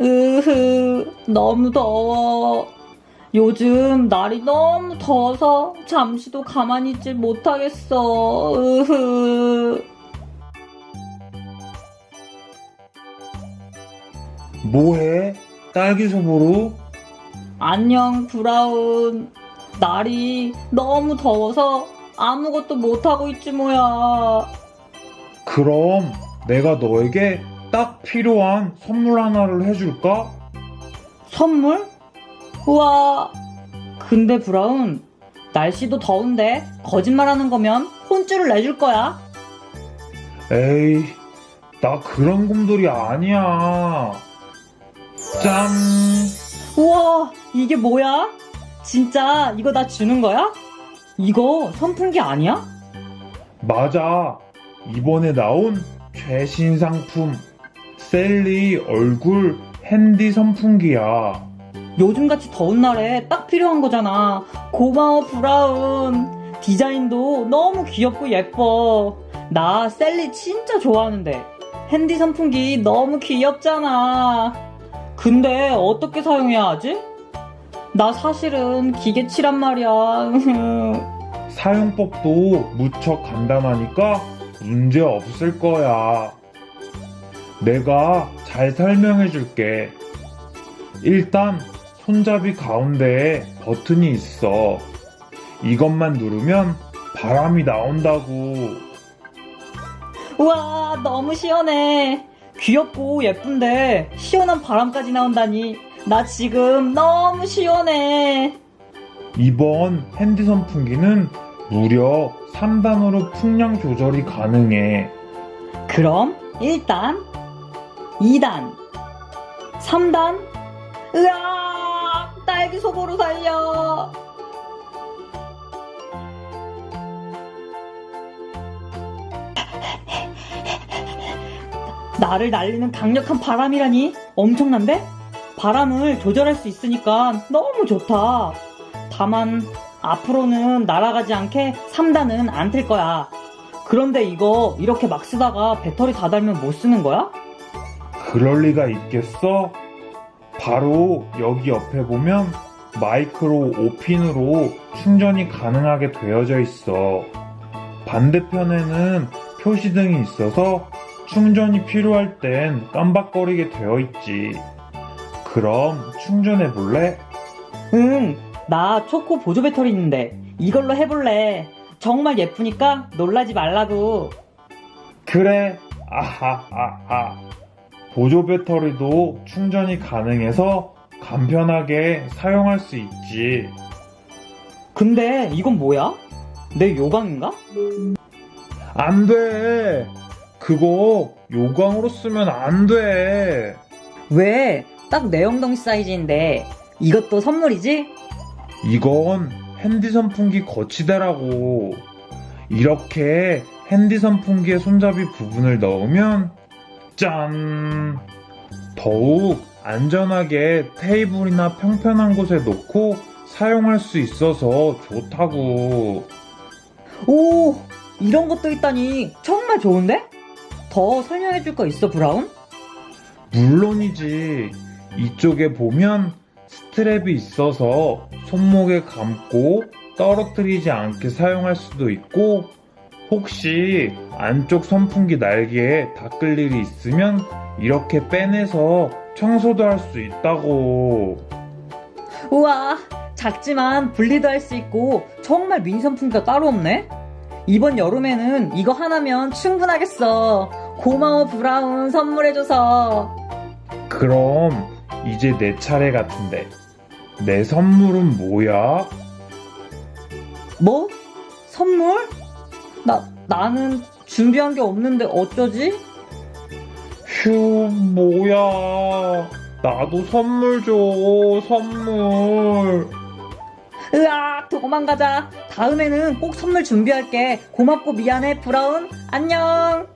으흐, 너무 더워. 요즘 날이 너무 더워서 잠시도 가만히 있질 못하겠어. 으흐. 뭐해? 딸기 소보루? 안녕, 브라운. 날이 너무 더워서 아무것도 못하고 있지 뭐야. 그럼 내가 너에게 딱 필요한 선물 하나를 해줄까? 선물? 우와. 근데 브라운, 날씨도 더운데 거짓말하는 거면 혼쭐을 내줄 거야. 에이, 나 그런 곰돌이 아니야. 짠! 우와, 이게 뭐야? 진짜 이거 나 주는 거야? 이거 선풍기 아니야? 맞아. 이번에 나온 최신 상품. 셀리 얼굴 핸디 선풍기야. 요즘같이 더운 날에 딱 필요한 거잖아. 고마워, 브라운. 디자인도 너무 귀엽고 예뻐. 나 셀리 진짜 좋아하는데. 핸디 선풍기 너무 귀엽잖아. 근데 어떻게 사용해야 하지? 나 사실은 기계치란 말이야. 사용법도 무척 간단하니까 문제 없을 거야. 내가 잘 설명해 줄게. 일단 손잡이 가운데에 버튼이 있어. 이것만 누르면 바람이 나온다고. 우와, 너무 시원해. 귀엽고 예쁜데 시원한 바람까지 나온다니. 나 지금 너무 시원해. 이번 핸디 선풍기는 무려 3단으로 풍량 조절이 가능해. 그럼 1단, 2단, 3단. 으아! 딸기 속으로 살려. 나를 날리는 강력한 바람이라니 엄청난데? 바람을 조절할 수 있으니까 너무 좋다. 다만 앞으로는 날아가지 않게 3단은 안 틀 거야. 그런데 이거 이렇게 막 쓰다가 배터리 다 달면 못 쓰는 거야? 그럴 리가 있겠어? 바로 여기 옆에 보면 마이크로 5핀으로 충전이 가능하게 되어져 있어. 반대편에는 표시등이 있어서 충전이 필요할 땐 깜박거리게 되어 있지. 그럼 충전해 볼래? 응, 나 초코 보조 배터리 있는데 이걸로 해볼래. 정말 예쁘니까 놀라지 말라고. 그래. 아하하하. 보조 배터리도 충전이 가능해서 간편하게 사용할 수 있지. 근데 이건 뭐야? 내 요강인가? 안 돼. 그거 요강으로 쓰면 안 돼. 왜? 딱 내 엉덩이 사이즈인데 이것도 선물이지? 이건 핸디 선풍기 거치대라고. 이렇게 핸디 선풍기의 손잡이 부분을 넣으면 짠! 더욱 안전하게 테이블이나 평평한 곳에 놓고 사용할 수 있어서 좋다고. 오, 이런 것도 있다니 정말 좋은데? 더 설명해 줄 거 있어, 브라운? 물론이지. 이쪽에 보면 스트랩이 있어서 손목에 감고 떨어뜨리지 않게 사용할 수도 있고, 혹시 안쪽 선풍기 날개에 닦을 일이 있으면 이렇게 빼내서 청소도 할 수 있다고. 우와, 작지만 분리도 할 수 있고 정말 미니 선풍기가 따로 없네? 이번 여름에는 이거 하나면 충분하겠어. 고마워, 브라운. 선물해줘서. 그럼 이제 내 차례 같은데. 내 선물은 뭐야? 뭐? 선물? 나, 나는 준비한 게 없는데 어쩌지? 휴, 뭐야. 나도 선물 줘, 선물. 으악, 도망가자. 다음에는 꼭 선물 준비할게. 고맙고 미안해, 브라운. 안녕.